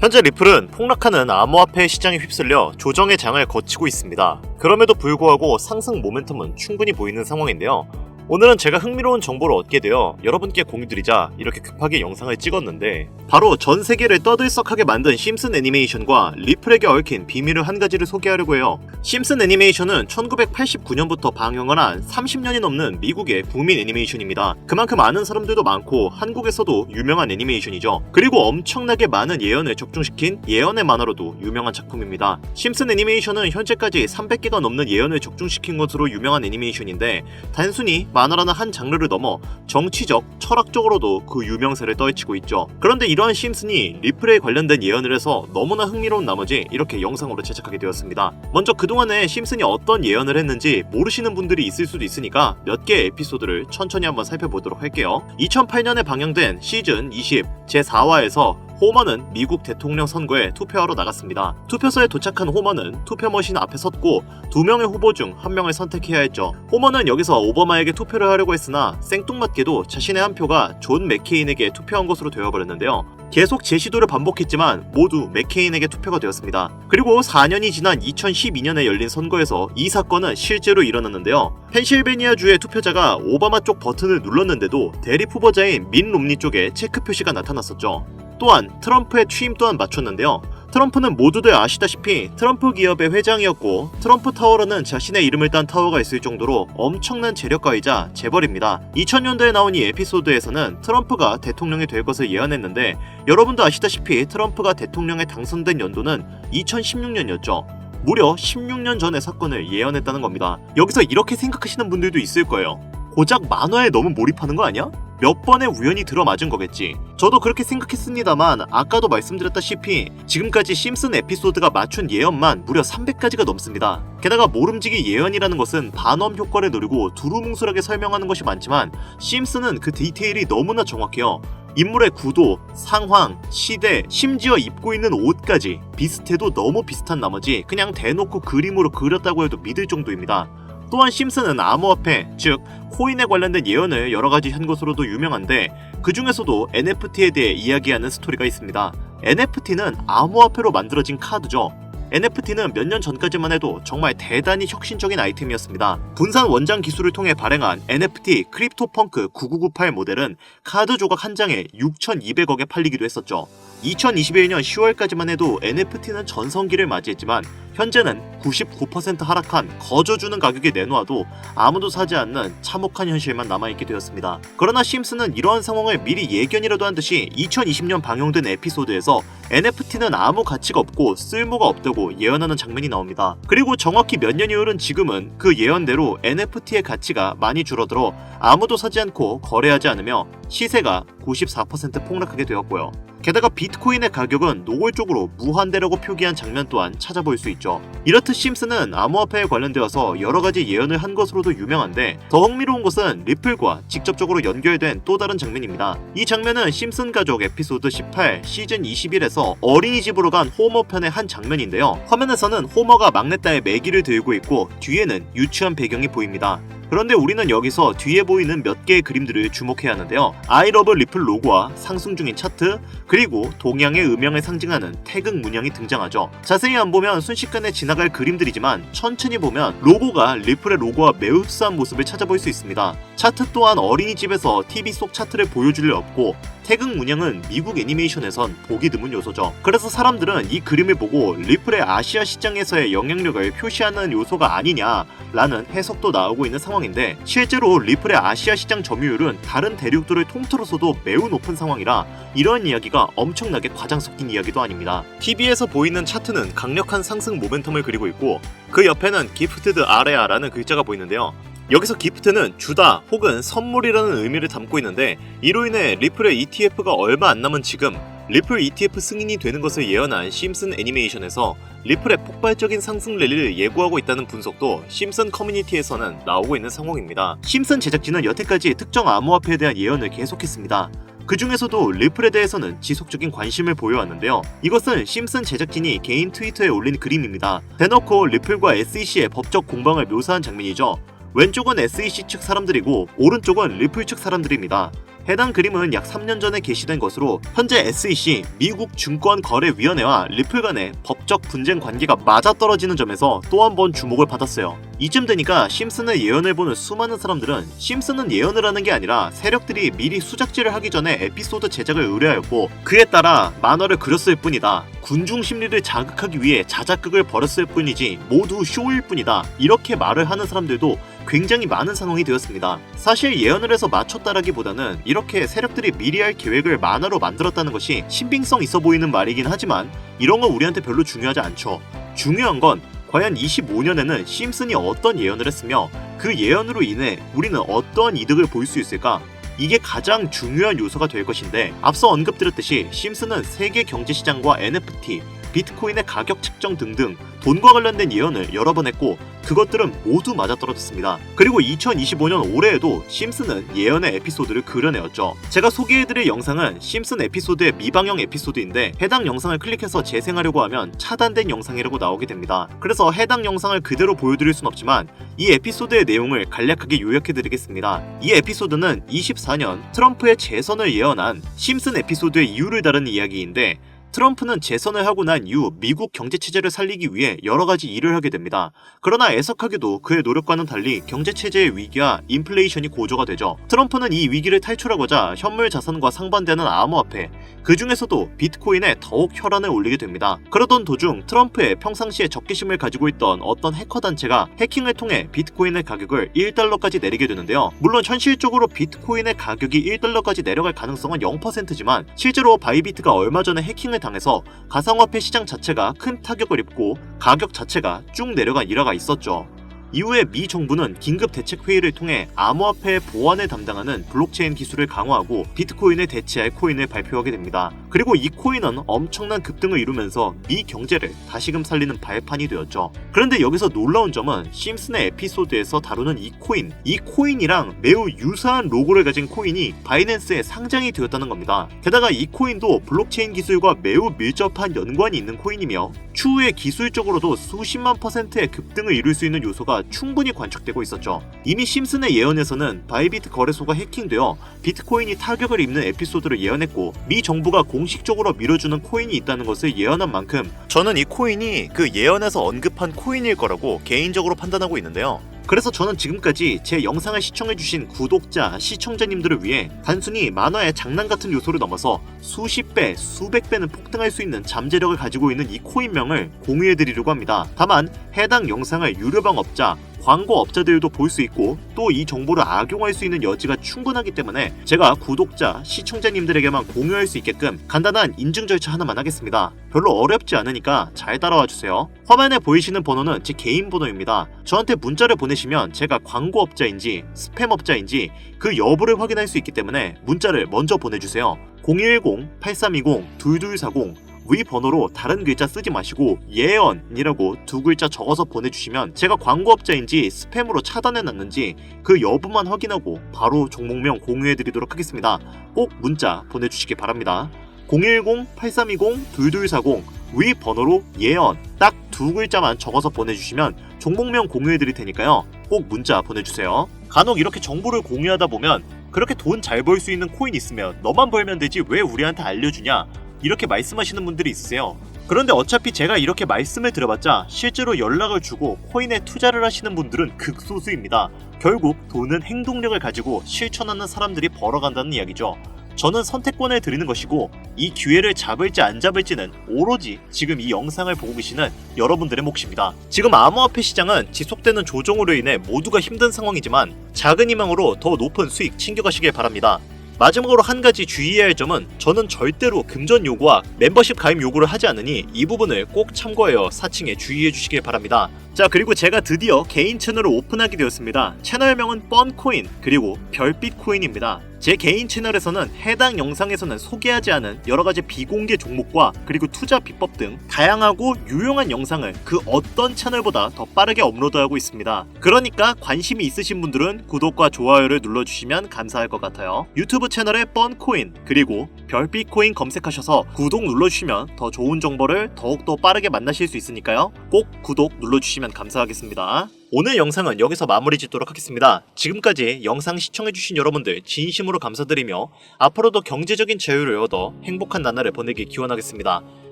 현재 리플은 폭락하는 암호화폐 시장에 휩쓸려 조정의 장을 거치고 있습니다. 그럼에도 불구하고 상승 모멘텀은 충분히 보이는 상황인데요. 오늘은 제가 흥미로운 정보를 얻게 되어 여러분께 공유드리자 이렇게 급하게 영상을 찍었는데 바로 전 세계를 떠들썩하게 만든 심슨 애니메이션과 리플에게 얽힌 비밀을 한 가지를 소개하려고 해요. 심슨 애니메이션은 1989년부터 방영을 한 30년이 넘는 미국의 국민 애니메이션입니다. 그만큼 아는 사람들도 많고 한국에서도 유명한 애니메이션이죠. 그리고 엄청나게 많은 예언을 적중시킨 예언의 만화로도 유명한 작품입니다. 심슨 애니메이션은 현재까지 300개가 넘는 예언을 적중시킨 것으로 유명한 애니메이션인데 단순히 만화라는 한 장르를 넘어 정치적, 철학적으로도 그 유명세를 떨치고 있죠. 그런데 이러한 심슨이 리플에 관련된 예언을 해서 너무나 흥미로운 나머지 이렇게 영상으로 제작하게 되었습니다. 먼저 그동안에 심슨이 어떤 예언을 했는지 모르시는 분들이 있을 수도 있으니까 몇 개의 에피소드를 천천히 한번 살펴보도록 할게요. 2008년에 방영된 시즌 20 제4화에서 호머는 미국 대통령 선거에 투표하러 나갔습니다. 투표소에 도착한 호머는 투표 머신 앞에 섰고 두 명의 후보 중 한 명을 선택해야 했죠. 호머는 여기서 오바마에게 투표를 하려고 했으나 생뚱맞게도 자신의 한 표가 존 맥케인에게 투표한 것으로 되어버렸는데요. 계속 재시도를 반복했지만 모두 맥케인에게 투표가 되었습니다. 그리고 4년이 지난 2012년에 열린 선거에서 이 사건은 실제로 일어났는데요. 펜실베니아주의 투표자가 오바마 쪽 버튼을 눌렀는데도 대립 후보자인 민 롬니 쪽에 체크 표시가 나타났었죠. 또한 트럼프의 취임 또한 맞췄는데요. 트럼프는 모두들 아시다시피 트럼프 기업의 회장이었고 트럼프 타워로는 자신의 이름을 딴 타워가 있을 정도로 엄청난 재력가이자 재벌입니다. 2000년도에 나온 이 에피소드에서는 트럼프가 대통령이 될 것을 예언했는데 여러분도 아시다시피 트럼프가 대통령에 당선된 연도는 2016년이었죠. 무려 16년 전의 사건을 예언했다는 겁니다. 여기서 이렇게 생각하시는 분들도 있을 거예요. 고작 만화에 너무 몰입하는 거 아니야? 몇 번의 우연이 들어맞은 거겠지. 저도 그렇게 생각했습니다만 아까도 말씀드렸다시피 지금까지 심슨 에피소드가 맞춘 예언만 무려 300가지가 넘습니다. 게다가 모름지기 예언이라는 것은 반엄 효과를 노리고 두루뭉술하게 설명하는 것이 많지만 심슨은 그 디테일이 너무나 정확해요. 인물의 구도, 상황, 시대, 심지어 입고 있는 옷까지 비슷해도 너무 비슷한 나머지 그냥 대놓고 그림으로 그렸다고 해도 믿을 정도입니다. 또한 심슨은 암호화폐, 즉 코인에 관련된 예언을 여러 가지 한 것으로도 유명한데 그 중에서도 NFT에 대해 이야기하는 스토리가 있습니다. NFT는 암호화폐로 만들어진 카드죠. NFT는 몇 년 전까지만 해도 정말 대단히 혁신적인 아이템이었습니다. 분산 원장 기술을 통해 발행한 NFT 크립토펑크 9998 모델은 카드 조각 한 장에 6,200억에 팔리기도 했었죠. 2021년 10월까지만 해도 NFT는 전성기를 맞이했지만 현재는 99% 하락한 거저주는 가격에 내놓아도 아무도 사지 않는 참혹한 현실만 남아있게 되었습니다. 그러나 심슨은 이러한 상황을 미리 예견이라도 한 듯이 2020년 방영된 에피소드에서 NFT는 아무 가치가 없고 쓸모가 없다고 예언하는 장면이 나옵니다. 그리고 정확히 몇 년이 흐른 지금은 그 예언대로 NFT의 가치가 많이 줄어들어 아무도 사지 않고 거래하지 않으며 시세가 94% 폭락하게 되었고요. 게다가 비트코인의 가격은 노골적으로 무한대라고 표기한 장면 또한 찾아볼 수 있죠. 이렇듯 심슨은 암호화폐에 관련되어서 여러 가지 예언을 한 것으로도 유명한데 더 흥미로운 것은 리플과 직접적으로 연결된 또 다른 장면입니다. 이 장면은 심슨 가족 에피소드 18 시즌 21에서 어린이집으로 간 호머 편의 한 장면인데요. 화면에서는 호머가 막내딸의 매기를 들고 있고 뒤에는 유치원 배경이 보입니다. 그런데 우리는 여기서 뒤에 보이는 몇 개의 그림들을 주목해야 하는데요. 아이러브 리플 로고와 상승 중인 차트, 그리고 동양의 음영을 상징하는 태극 문양이 등장하죠. 자세히 안 보면 순식간에 지나갈 그림들이지만 천천히 보면 로고가 리플의 로고와 매우 흡사한 모습을 찾아볼 수 있습니다. 차트 또한 어린이집에서 TV 속 차트를 보여줄 리 없고 태극 문양은 미국 애니메이션에선 보기 드문 요소죠. 그래서 사람들은 이 그림을 보고 리플의 아시아 시장에서의 영향력을 표시하는 요소가 아니냐라는 해석도 나오고 있는 상황 인데 실제로 리플의 아시아 시장 점유율은 다른 대륙들을 통틀어서도 매우 높은 상황이라 이러한 이야기가 엄청나게 과장 섞인 이야기도 아닙니다. TV에서 보이는 차트는 강력한 상승 모멘텀을 그리고 있고 그 옆에는 기프트드 아레아라는 글자가 보이는데요. 여기서 기프트는 주다 혹은 선물이라는 의미를 담고 있는데 이로 인해 리플의 ETF가 얼마 안 남은 지금 리플 ETF 승인이 되는 것을 예언한 심슨 애니메이션에서 리플의 폭발적인 상승 랠리를 예고하고 있다는 분석도 심슨 커뮤니티에서는 나오고 있는 상황입니다. 심슨 제작진은 여태까지 특정 암호화폐에 대한 예언을 계속했습니다. 그 중에서도 리플에 대해서는 지속적인 관심을 보여왔는데요. 이것은 심슨 제작진이 개인 트위터에 올린 그림입니다. 대놓고 리플과 SEC의 법적 공방을 묘사한 장면이죠. 왼쪽은 SEC 측 사람들이고 오른쪽은 리플 측 사람들입니다. 해당 그림은 약 3년 전에 게시된 것으로 현재 SEC 미국 증권거래위원회와 리플 간의 법적 분쟁 관계가 맞아떨어지는 점에서 또 한 번 주목을 받았어요. 이쯤 되니까 심슨의 예언을 보는 수많은 사람들은 심슨은 예언을 하는 게 아니라 세력들이 미리 수작질을 하기 전에 에피소드 제작을 의뢰하였고 그에 따라 만화를 그렸을 뿐이다. 군중 심리를 자극하기 위해 자작극을 벌였을 뿐이지 모두 쇼일 뿐이다. 이렇게 말을 하는 사람들도 굉장히 많은 상황이 되었습니다. 사실 예언을 해서 맞췄다라기보다는 이렇게 세력들이 미리 할 계획을 만화로 만들었다는 것이 신빙성 있어 보이는 말이긴 하지만 이런 건 우리한테 별로 중요하지 않죠. 중요한 건 과연 25년에는 심슨이 어떤 예언을 했으며 그 예언으로 인해 우리는 어떠한 이득을 볼 수 있을까? 이게 가장 중요한 요소가 될 것인데 앞서 언급드렸듯이 심슨은 세계 경제 시장과 NFT, 비트코인의 가격 측정 등등 돈과 관련된 예언을 여러 번 했고 그것들은 모두 맞아떨어졌습니다. 그리고 2025년 올해에도 심슨은 예언의 에피소드를 그려내었죠. 제가 소개해드릴 영상은 심슨 에피소드의 미방영 에피소드인데 해당 영상을 클릭해서 재생하려고 하면 차단된 영상이라고 나오게 됩니다. 그래서 해당 영상을 그대로 보여드릴 순 없지만 이 에피소드의 내용을 간략하게 요약해드리겠습니다. 이 에피소드는 24년 트럼프의 재선을 예언한 심슨 에피소드의 이유를 다루는 이야기인데 트럼프는 재선을 하고 난 이후 미국 경제 체제를 살리기 위해 여러 가지 일을 하게 됩니다. 그러나 애석하게도 그의 노력과는 달리 경제 체제의 위기와 인플레이션이 고조가 되죠. 트럼프는 이 위기를 탈출하고자 현물 자산과 상반되는 암호화폐, 그 중에서도 비트코인에 더욱 혈안을 올리게 됩니다. 그러던 도중 트럼프의 평상시에 적개심을 가지고 있던 어떤 해커 단체가 해킹을 통해 비트코인의 가격을 1달러까지 내리게 되는데요. 물론 현실적으로 비트코인의 가격이 1달러까지 내려갈 가능성은 0%지만 실제로 바이비트가 얼마 전에 해킹을 당해서 가상화폐 시장 자체가 큰 타격을 입고 가격 자체가 쭉 내려간 일화가 있었죠. 이후에 미 정부는 긴급 대책 회의를 통해 암호화폐 보안을 담당하는 블록체인 기술을 강화하고 비트코인에 대체할 코인을 발표하게 됩니다. 그리고 이 코인은 엄청난 급등을 이루면서 미 경제를 다시금 살리는 발판이 되었죠. 그런데 여기서 놀라운 점은 심슨의 에피소드에서 다루는 이 코인, 이 코인이랑 매우 유사한 로고를 가진 코인이 바이낸스에 상장이 되었다는 겁니다. 게다가 이 코인도 블록체인 기술과 매우 밀접한 연관이 있는 코인이며 추후에 기술적으로도 수십만 퍼센트의 급등을 이룰 수 있는 요소가 충분히 관측되고 있었죠. 이미 심슨의 예언에서는 바이비트 거래소가 해킹되어 비트코인이 타격을 입는 에피소드를 예언했고 미 정부가 공식적으로 밀어주는 코인이 있다는 것을 예언한 만큼 저는 이 코인이 그 예언에서 언급한 코인일 거라고 개인적으로 판단하고 있는데요. 그래서 저는 지금까지 제 영상을 시청해주신 구독자, 시청자님들을 위해 단순히 만화의 장난 같은 요소를 넘어서 수십 배, 수백 배는 폭등할 수 있는 잠재력을 가지고 있는 이 코인명을 공유해드리려고 합니다. 다만 해당 영상을 유료방 업자, 광고 업자들도 볼 수 있고 또 이 정보를 악용할 수 있는 여지가 충분하기 때문에 제가 구독자, 시청자님들에게만 공유할 수 있게끔 간단한 인증 절차 하나만 하겠습니다. 별로 어렵지 않으니까 잘 따라와 주세요. 화면에 보이시는 번호는 제 개인 번호입니다. 저한테 문자를 보내시면 제가 광고 업자인지 스팸 업자인지 그 여부를 확인할 수 있기 때문에 문자를 먼저 보내주세요. 010-8320-2240 위 번호로 다른 글자 쓰지 마시고 예언이라고 두 글자 적어서 보내주시면 제가 광고업자인지 스팸으로 차단해놨는지 그 여부만 확인하고 바로 종목명 공유해드리도록 하겠습니다. 꼭 문자 보내주시기 바랍니다. 010-8320-2240 위 번호로 예언 딱 두 글자만 적어서 보내주시면 종목명 공유해드릴 테니까요. 꼭 문자 보내주세요. 간혹 이렇게 정보를 공유하다 보면 그렇게 돈 잘 벌 수 있는 코인 있으면 너만 벌면 되지 왜 우리한테 알려주냐 이렇게 말씀하시는 분들이 있으세요. 그런데 어차피 제가 이렇게 말씀을 드려봤자 실제로 연락을 주고 코인에 투자를 하시는 분들은 극소수입니다. 결국 돈은 행동력을 가지고 실천하는 사람들이 벌어간다는 이야기죠. 저는 선택권을 드리는 것이고 이 기회를 잡을지 안 잡을지는 오로지 지금 이 영상을 보고 계시는 여러분들의 몫입니다. 지금 암호화폐 시장은 지속되는 조정으로 인해 모두가 힘든 상황이지만 작은 희망으로 더 높은 수익 챙겨가시길 바랍니다. 마지막으로 한 가지 주의해야 할 점은 저는 절대로 금전 요구와 멤버십 가입 요구를 하지 않으니 이 부분을 꼭 참고하여 사칭에 주의해 주시길 바랍니다. 자 그리고 제가 드디어 개인 채널을 오픈하게 되었습니다. 채널명은 뻔코인 그리고 별빛코인입니다. 제 개인 채널에서는 해당 영상에서는 소개하지 않은 여러가지 비공개 종목과 그리고 투자 비법 등 다양하고 유용한 영상을 그 어떤 채널보다 더 빠르게 업로드하고 있습니다. 그러니까 관심이 있으신 분들은 구독과 좋아요를 눌러주시면 감사할 것 같아요. 유튜브 채널에 뻔코인 그리고 별빛코인 검색하셔서 구독 눌러주시면 더 좋은 정보를 더욱더 빠르게 만나실 수 있으니까요. 꼭 구독 눌러주시면 감사하겠습니다. 오늘 영상은 여기서 마무리 짓도록 하겠습니다. 지금까지 영상 시청해주신 여러분들 진심으로 감사드리며 앞으로도 경제적인 자유를 얻어 행복한 나날을 보내길 기원하겠습니다.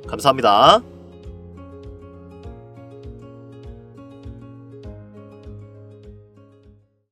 감사합니다.